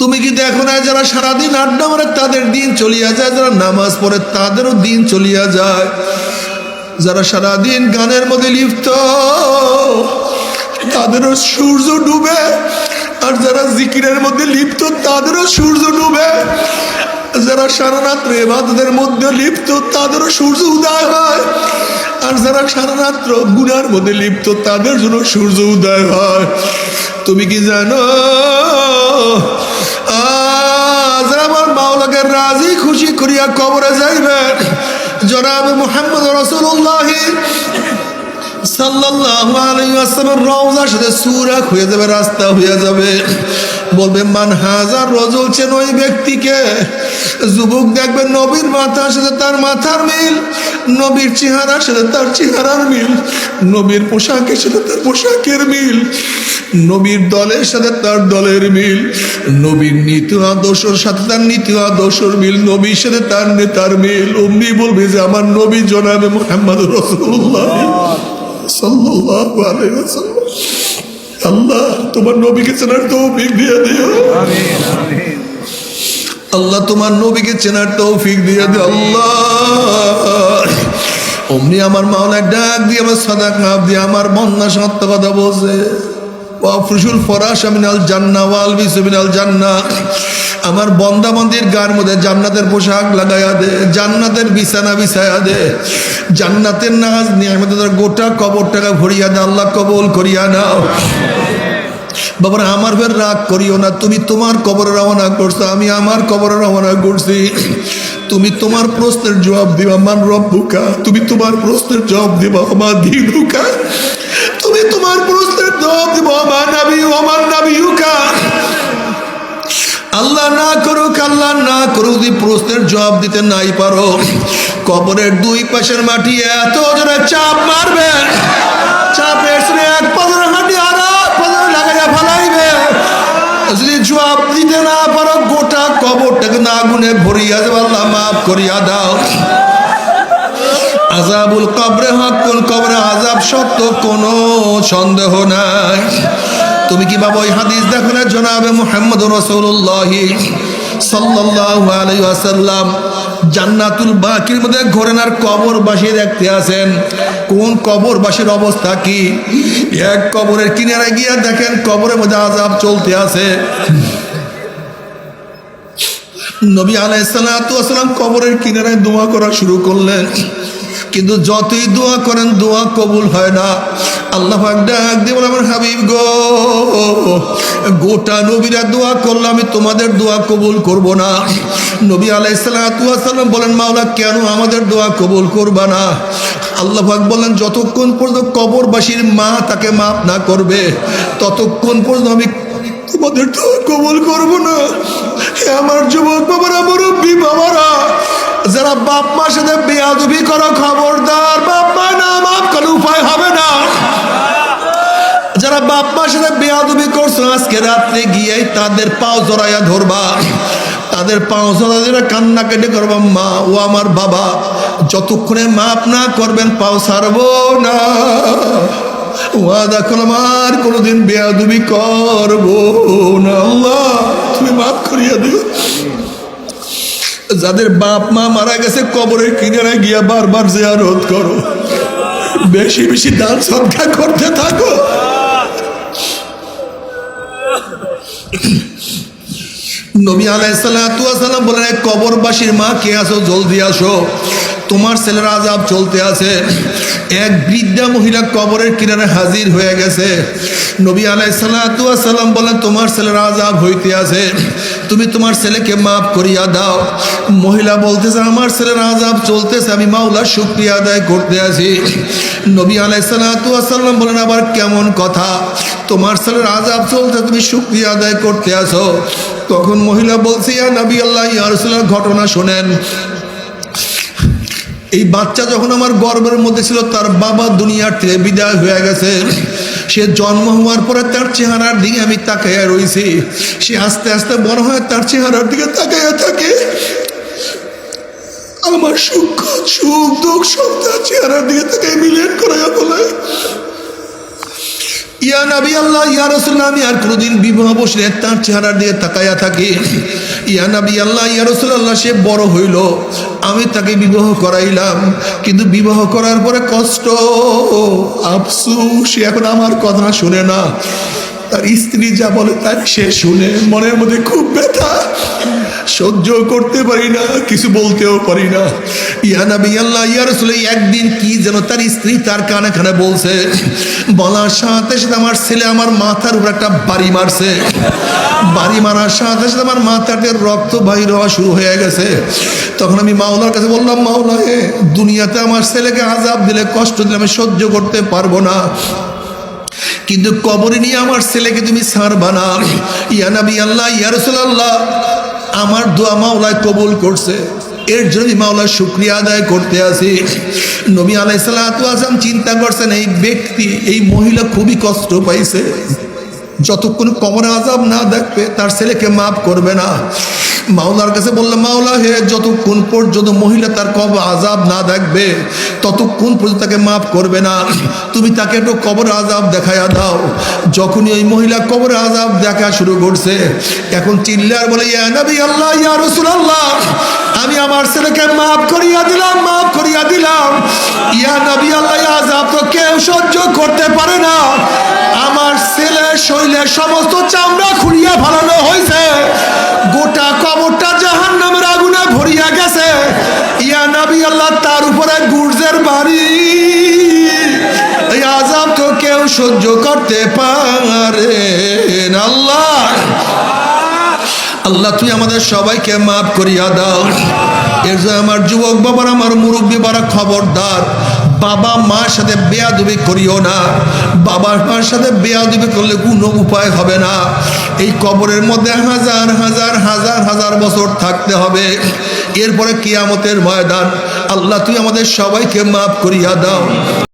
তুমি কি দেখো না যারা সারাদিন আড্ডা মারে, তাদের দিন চলিয়া যায়, যারা নামাজ পড়ে, তাদেরও দিন চলিয়া যায়। যারা সারাদিন গানের মধ্যে লিপ্ত, তাদেরও সূর্য ডুবে। আর যারা জিকিরের মধ্যে লিপ্ত, তাদেরও সূর্য ডুবে। যারা সারা রাত্রে এবাদতের মধ্যে লিপ্ত, তাদেরও সূর্য উদয় হয়। আর যারা সারা গুনার মধ্যে লিপ্ত, তাদের জন্য সূর্য উদয় হয়। তুমি কি জানো? আজ আমার মাওলাকে রাজি খুশি করিয়া কবরে যাইবেন জনাব মোহাম্মদ রসুল্লাহি সাল্লাল্লাহু আলাইহি ওয়াসাল্লাম রওজার সাথে সুরাক হয়ে যাবে রাস্তা হয়ে যাবে। বলবে, মান হাজার রজল চেন ওই ব্যক্তিকে? যুবক দেখবে, নবীর মাথার সাথে তার মাথার মিল, নবীর চেহারার সাথে তার চেহারার মিল, নবীর পোশাকের সাথে তার পোশাকের মিল, নবীর দলের সাথে তার দলের মিল, নবীর নীতি আদর্শর সাথে তার নীতি আদর্শর মিল, নবীর সাথে তার নেতার মিল। অমনি বলবে যে, আমার নবী জনাবে মোহাম্মদ রসুল্লাহ আলাইহি ওয়াসাল্লাম। আল্লাহ তোমার নবীকে চেনার তৌফিক দিয়ে দিও। আল্লাহ তোমার নবীকে চেনার তৌফিক দিয়ে দিও। আল্লাহ অমনি আমার মাওলা ডাক দিয়ে আমার সাদা কাপ দিয়ে আমার বন্যা সত্য কথা বলছে। আমার বন্দা মন্দির গার মধ্যে জান্নাতের পোশাক লাগাইয়া দে, জান্নাতের বিছানা বিছাইয়া দে। জান্নাতের নাজ নিয়ামতের গোটা কবরটাকে ভরিয়া দে, আল্লাহ কবল করিয়া নাও। বাবার, আমার ফের রাগ করিও না, তুমি তোমার কবরে রওনা করছ, আমি আমার কবরে রওনা করছি। তুমি তোমার প্রশ্নের জবাব দিবা আমার রব্বুকা। তুমি তোমার প্রশ্নের জবাব দিবা আমার দিনুকা। তুমি তোমার প্রশ্নের আল্লাহ না করুক, আল্লাহ না করুক, যদি প্রশ্নের জবাব দিতে নাই পারো, কবরের দুই পাশের মাটি এত জোরে চাপ মারবে। চাপের এক পাথর হাঁটি আর এক লাগাইয়া ফেলাইবে। যদি জবাব দিতে না পারো, গোটা কবরটাকে না গুনে ভরিয়া দেবে আল্লাহ মাফ করিয়া দাও। আজাবুল কবরে হকুল কবরে আজাব সত্য কোনো সন্দেহ নাই। তুমি কি বাবা, ওই হাদিস দেখো না, জনাবে মোহাম্মদ রসৌল্লাহ সাল্লাল্লাহু আলাইহি ওয়াসাল্লাম? জান্নাতুল বাকির মধ্যে ঘোরেনার কবরবাসী দেখতে আছেন। কোন কবরবাসীর অবস্থা কি? এক কবরের কিনারে গিয়ে দেখেন কবরের মধ্যে আজাব চলতে আছে। নবী আলাইসালাম কবরের কিনারায় দোয়া করা শুরু করলেন। কিন্তু যতই দোয়া করেন, দোয়া কবুল হয় না। আল্লাহ ডাক আমার হাবিব গো, গোটা নবীরা দোয়া করলে আমি তোমাদের দোয়া কবুল করব না। নবী আলাইসালাম বলেন, মাওলা, কেন আমাদের দোয়া কবুল করবা না? আল্লাহ পাক বলেন, যতক্ষণ পর্যন্ত কবরবাসীর মা তাকে মাফ না করবে, ততক্ষণ পর্যন্ত আমি তোমাদের দোয়া কবুল করব না। আমার যুবক বাবারা, মুরব্বী বাবারা যারা বাপ মার সাথে বেয়াদবি করো, খবরদার, বাপ মা না মাপ করে, উপায় হবে না। যারা বাপ মার সাথে বেয়াদবি করছ, আজকে রাত্রে গিয়ে তাদের পাও জড়াইয়া ধরবা। তাদের পাও জড়াইয়া কান্না কেটে করবা, মা, ও আমার বাবা, যতক্ষণে মাপ না করবেন, পাও ছাড়বো না। ওয়াদা করলাম, আর কোনোদিন বেয়াদবি করব না, আল্লাহ, তুমি মাফ করিয়া দিও। যাদের বাপ মা মারা গেছে, কবরের কিনারে গিয়া বারবার জিয়ারত করো। বেশি বেশি দান সদকা করতে থাকো। নবী আলাইসাল্লাম বলেন কবরবাসীর মা, কে আসো জলদি আসো। তোমার ছেলের আজাব চলতে আছে। এক বৃদ্ধা মহিলা কবরের কিনারে হাজির হয়ে গেছে। নবী আলাইসাল্লাম বলেন, তোমার ছেলের আজাব হইতে আছে। তুমি তোমার ছেলেকে মাফ করিয়া দাও। মহিলা বলতেছে, আমার ছেলের আজাব চলতেছে, আমি মাওলার শুক্রিয়া আদায় করতে আছি। নবী আলাইসাল্লাম বলেন, আবার কেমন কথা? তোমার ছেলের আজাব চলতে তুমি শুক্রিয়া আদায় করতে আসো তখন মহিলা বলছে, ইয়া নবী আল্লাহ ইয়ারসুল্লাহ ঘটনা শোনেন। এই বাচ্চা যখন আমার গর্বের মধ্যে ছিল, তার বাবা দুনিয়ার থেকে বিদায় হয়ে গেছে। সে জন্ম হওয়ার পরে তার চেহারার দিকে আমি তাকাইয়া রয়েছি সে আস্তে আস্তে বড় হয় তার চেহারার দিকে তাকাইয়া থাকে। আমার সুখ সুখ, দুঃখ সব তার চেহারার দিকে তাকাই মিলিয়ন করাইয়া বলে। ইয়া নবী আল্লাহ, ইয়া রসুল্লাহ আমি আর কোনোদিন বিবাহ বসলে তার চেহারা দিয়ে তাকাইয়া থাকি। ইয়া নবী আল্লাহ, ইয়া রসুল্লাহ সে বড় হইল, আমি তাকে বিবাহ করাইলাম, কিন্তু বিবাহ করার পরে কষ্ট আফসু সে এখন আমার কথা শুনে না। তার স্ত্রী যা বলে তাই সে শুনে মনের মধ্যে খুব ব্যথা। সহ্য করতে পারি না, কিছু বলতেও পারি না। ইয়া নবী, আল্লাহ, ইয়া রাসূল একদিন কি যেন তার স্ত্রী তার কানে কানে বলছে, বলার সাথে সাথে আমার ছেলে আমার মাথার উপর একটা বাড়ি মারছে। বাড়ি মারার সাথে সাথে আমার মাথাতে রক্ত বাহির হওয়া শুরু হয়ে গেছে। তখন আমি মাওলার কাছে বললাম, মাওলা দুনিয়াতে আমার ছেলেকে আজাব দিলে কষ্ট দিলে আমি সহ্য করতে পারব না। কিন্তু কবরে নিয়ে আমার ছেলেকে তুমি ছাড়বা না। ইয়া নবী আল্লাহ, ইয়া রাসূলুল্লাহ, আমার দোয়া মাওলায় কবুল করছে। এর জন্য আমি মাওলার শুক্রিয়া আদায় করতে আসি নবী আলাইসাল্লাতু আসলাম চিন্তা করছেন, এই ব্যক্তি, এই মহিলা খুবই কষ্ট পাইছে। যতক্ষণ কবরে আজাব না দেখবে, তার ছেলেকে মাফ করবে না। মাওলার কাছে বললাম, মাওলা, হে, যতক্ষণ পর্যন্ত মহিলা তার কব আজাব না দেখবে ততক্ষণ পর্যন্ত তাকে মাফ করবে না। তুমি তাকে একটু কবর আজাব দেখাইয়া দাও। যখনই ওই মহিলা কবর আজাব দেখা শুরু করছে, এখন চিল্লার বলে আল্লাহ রাসূলুল্লাহ, আমি আমার ছেলেকে মাফ করিয়া দিলাম, মাফ করিয়া দিলাম। ইয়া নবী আল্লাহ আজাব তো কেউ সহ্য করতে পারে না। আমার ছেলের শরীরের সমস্ত চামড়া খুঁড়িয়া ফালানো সহ্য করতে পারে আল্লাহ! আল্লাহ, তুই আমাদের সবাইকে মাফ করিয়া দাও। এর জন্য আমার যুবক বাবার, আমার মুরব্বী বারা খবরদার। বাবা মার সাথে বেয়াদবি করিও না। বাবা মার সাথে বেয়াদবি করলে কোনো উপায় হবে না। এই কবরের মধ্যে হাজার হাজার হাজার হাজার বছর থাকতে হবে। এরপরে কিয়ামতের ময়দান। আল্লাহ, তুই আমাদের সবাইকে মাফ করিয়া দাও।